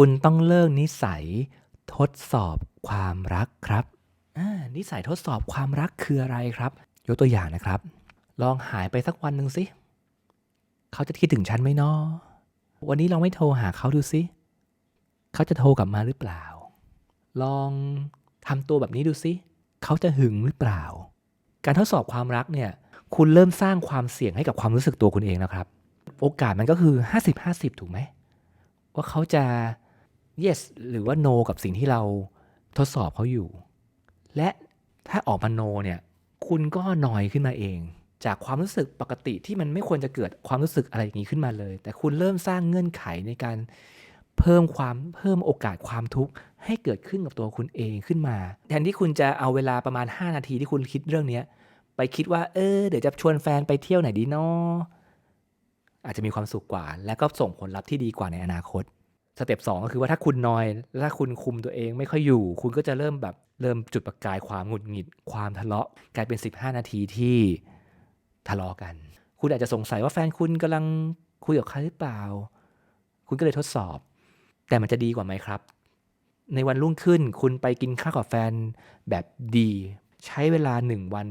คุณต้องเลิกนิสัยทดสอบความรักครับ นิสัยทดสอบความรักคืออะไรครับ ยกตัวอย่างนะครับ ลองหายไปสักวันหนึ่งสิ เขาจะคิดถึงฉันไหมนอวันนี้ลองไม่โทรหาเขาดูสิ เขาจะโทรกลับมาหรือเปล่า ลองทำตัวแบบนี้ดูสิ เขาจะหึงหรือเปล่า การทดสอบความรักเนี่ย คุณเริ่มสร้างความเสี่ยงให้กับความรู้สึกตัวคุณเองแล้วครับ โอกาสมันก็คือ 50-50 ถูกไหม ว่าเขาจะ yes หรือว่า no กับสิ่งที่เราทดสอบเขาอยู่ และถ้าออกมา no เนี่ยคุณก็นอยขึ้นมาเอง จากความรู้สึกปกติที่มันไม่ควรจะเกิดความรู้สึกอะไรอย่างนี้ขึ้นมาเลย แต่คุณเริ่มสร้างเงื่อนไขในการเพิ่มความเพิ่มโอกาสความทุกข์ให้เกิดขึ้นกับตัวคุณเองขึ้นมา แทนที่คุณจะเอาเวลาประมาณ 5 นาทีที่คุณคิดเรื่องเนี้ไปคิดว่า เออ เดี๋ยวจะชวนแฟนไปเที่ยวไหนดีเนาะอาจจะมีความสุขกว่า และก็ส่งผลลัพธ์ที่ดีกว่าในอนาคต สเต็ปสองก็คือว่าถ้าคุณนอยและถ้าคุณคุมตัวเองไม่ค่อยอยู่ คุณก็จะเริ่มแบบเริ่มจุดประกายความหงุดหงิด ความทะเลาะกลายเป็น 15 นาทีที่ทะเลาะกัน คุณอาจจะสงสัยว่าแฟนคุณกำลังคุยกับใครหรือเปล่า คุณก็เลยทดสอบ แต่มันจะดีกว่าไหมครับ ในวันรุ่งขึ้นคุณไปกินข้าวกับแฟนแบบดี ใช้เวลาหนึ่งวัน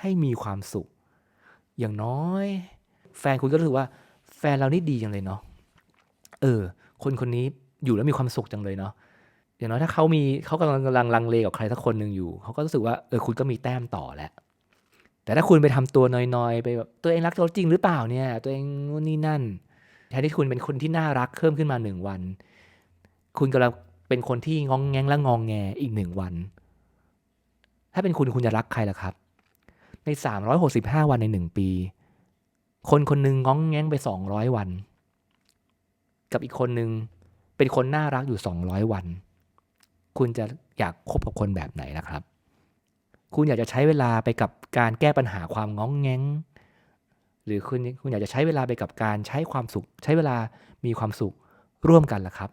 ให้มีความสุข อย่างน้อย แฟนคุณก็รู้สึกว่า แฟนเรานี่ดีจังเลยเนาะเออ คนคนนี้อยู่แล้วมีความสุขจังเลยเนาะอย่างน้อยถ้าเขามีเขากำลังกำลังลังเลกับใครสักคนหนึ่งอยู่เขาก็รู้สึกว่าเออคุณก็มีแต้มต่อแล้วแต่ถ้าคุณไปทำตัวนอยๆ ไปแบบตัวเองรักเราจริงหรือเปล่าเนี่ย ตัวเองนู่นนี่นั่นแทนที่คุณเป็นคนที่น่ารักเพิ่มขึ้นมาหนึ่งวัน คุณกำลังเป็นคนที่งองแงงและงองแงอีกหนึ่งวัน ถ้าเป็นคุณคุณจะรักใครล่ะครับ ใน 365 วันในหนึ่งปี คนคนหนึ่งงองแงงไป 200 วัน กับอีกคนหนึ่งเป็นคนน่ารักอยู่ 200 วัน คุณจะอยากคบกับคนแบบไหนนะครับ คุณอยากจะใช้เวลาไปกับการแก้ปัญหาความง้องแง้งหรือคุณคุณอยากจะใช้เวลาไปกับการใช้ความสุข ใช้เวลามีความสุขร่วมกันล่ะครับ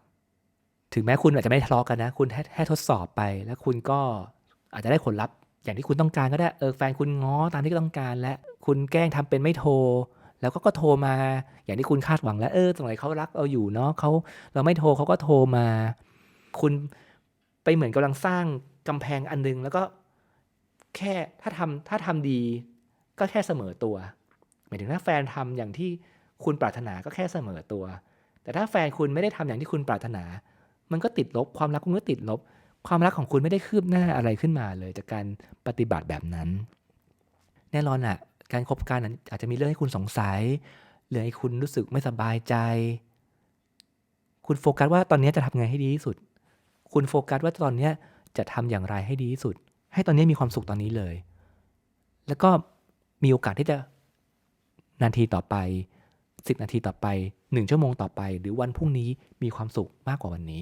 ถึงแม้คุณอาจจะไม่ทะเลาะกันนะ คุณแค่แค่ทดสอบไป แล้วคุณก็อาจจะได้ผลลัพธ์อย่างที่คุณต้องการก็ได้เออแฟนคุณง้อตามที่ต้องการ และคุณแกล้งทำเป็นไม่โทร แล้วก็ก็โทรมาอย่างที่คุณคาดหวังแล้วเออสงสัยเขารักเราอยู่เนาะเขาเราไม่โทรเขาก็โทรมา คุณไปเหมือนกำลังสร้างกำแพงอันนึง แล้วก็แค่ถ้าทำถ้าทำดี ก็แค่เสมอตัวหมายถึงถ้าแฟนทำอย่างที่คุณปรารถนาก็แค่เสมอตัว แต่ถ้าแฟนคุณไม่ได้ทำอย่างที่คุณปรารถนา มันก็ติดลบความรักคุณก็ติดลบ ความรักของคุณไม่ได้คืบหน้าอะไรขึ้นมาเลยจากการปฏิบัติแบบนั้น แน่นอนอะ การครบกันนั้นอาจจะมีเรื่องให้คุณสงสัยเรื่องให้คุณรู้สึกไม่สบายใจ คุณโฟกัสว่าตอนนี้จะทำไงให้ดีที่สุด คุณโฟกัสว่าตอนนี้จะทำอย่างไรให้ดีที่สุด ให้ตอนนี้มีความสุขตอนนี้เลย แล้วก็มีโอกาสที่จะนาทีต่อไป10นาทีต่อไป 1 ชั่วโมงต่อไป หรือวันพรุ่งนี้มีความสุขมากกว่าวันนี้